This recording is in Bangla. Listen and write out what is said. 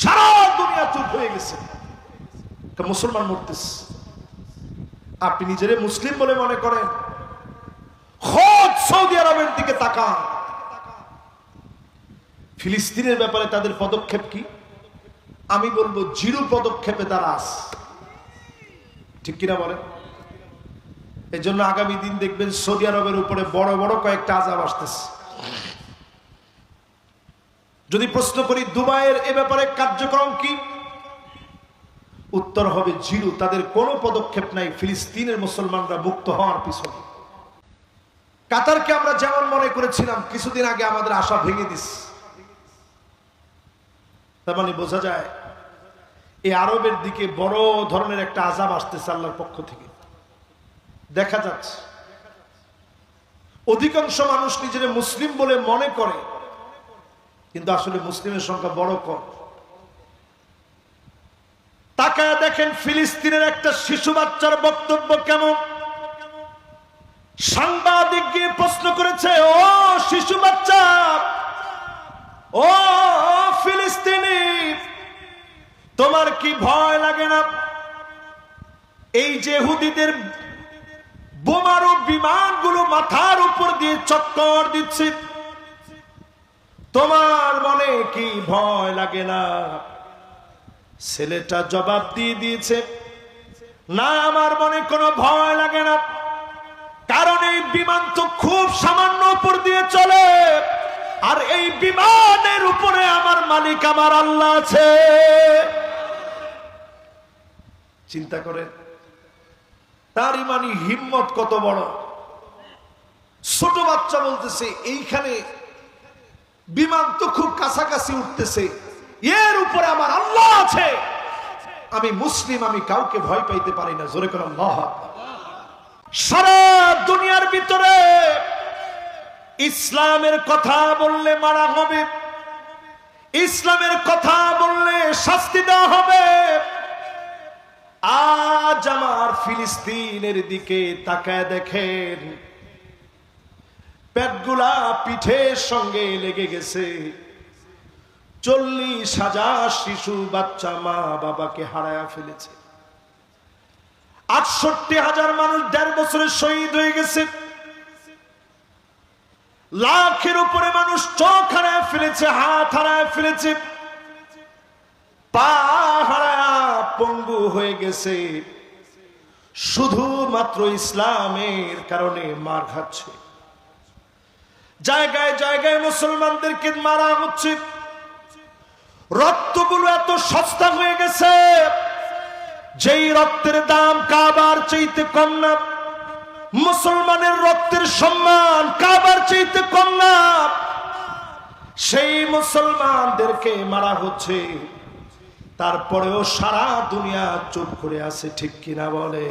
সারা দুনিয়া চুপ হয়ে গেছে। মুসলমান মরতেছে। আপনি নিজেরে মুসলিম বলে মনে করেন? খোদ সৌদি আরবের দিকে তাকান। ফিলিস্তিনের ব্যাপারে তাদের পদক্ষেপ কি? আমি বলব, জিরো পদক্ষেপে তারা আস ঠিক কিনা বলেন? এই জন্য আগামী দিন দেখবেন সৌদি আরবের উপরে বড় বড় কয়েকটা আজাব আসতেছে। যদি প্রশ্ন করি, দুবাইয়ের এ ব্যাপারে কার্যক্রম কি? উত্তর হবে জিরো, তাদের কোনো পদক্ষেপ নাই, ফিলিস্তিনের মুসলমানরা মুক্ত হওয়ার পিছনে। কাতারকে আমরা যেমন মনে করেছিলাম, কিছুদিন আগে আমাদের আশা ভেঙে দিস। তার মানে বোঝা যায় এই আরবের দিকে বড় ধরনের একটা আজাব আসতেছে আল্লাহর পক্ষ থেকে। দেখা যাচ্ছে, অধিকাংশ মানুষ নিজের মুসলিম বলে মনে করে কিন্তু আসলে মুসলিমের সংখ্যা বড় কম। তাকায় দেখেন ফিলিস্তিনের একটা শিশু বাচ্চার বক্তব্য কেমন? সাংবাদিক গিয়ে প্রশ্ন করেছে, ও শিশু বাচ্চা, ও ফিলিস্তিনি, তোমার কি ভয় লাগে না? এই যে হুদিদের বোমারু বিমানগুলো মাথার উপর দিয়ে চক্কর দিচ্ছে। তোমার মনে কি ভয় লাগে না? ছেলেটা জবাব দিয়ে দিয়েছে, না, আমার মনে কোনো ভয় লাগে না। কারণ এই বিমান তো খুব সামান্য উপর দিয়ে চলে, আর এই বিমানের উপরে আমার মালিক আমার আল্লাহ আছে। চিন্তা করেন, তার ইমানি হিম্মত কত বড়? ছোট বাচ্চা বলতেছে, এইখানে বিমান তো খুব কাছাকাছি উঠতেছে। এর উপরে আমার আল্লাহ আছে। আমি মুসলিম, আমি কাউকে ভয় পাইতে পারি না। জোরে করে আল্লাহ সারা দুনিয়ার ভিতরে ইসলামের কথা বললে মারা হবে। ইসলামের কথা বললে শাস্তি দেওয়া হবে। আজ আমার ফিলিস্তিনের দিকে তাকায় দেখেন। পেটগুলা পিঠের সঙ্গে লেগে গেছে। চল্লিশ হাজার শিশু বাচ্চা মা বাবাকে হারায়া ফেলেছে। আটষট্টি হাজার মানুষ দেড় বছরে শহীদ হয়ে গেছে। লাখের উপরে মানুষ চোখ হারায় ফেলেছে, হাত হারায় ফেলেছে। পা হারায়া পঙ্গু হয়ে গেছে। শুধুমাত্র ইসলামের কারণে মার খাচ্ছে। জায়গায় জায়গায় মুসলমানদেরকে মারা হচ্ছে রক্তগুলো এত সস্তা হয়ে গেছে, যেই রক্তের দাম কাবার চাইতে কম না, মুসলমানের রক্তের সম্মান কাবার চাইতে কম না, সেই মুসলমানদেরকে মারা হচ্ছে। তারপরেও সারা দুনিয়া চুপ করে আছে, ঠিক কিনা বলে?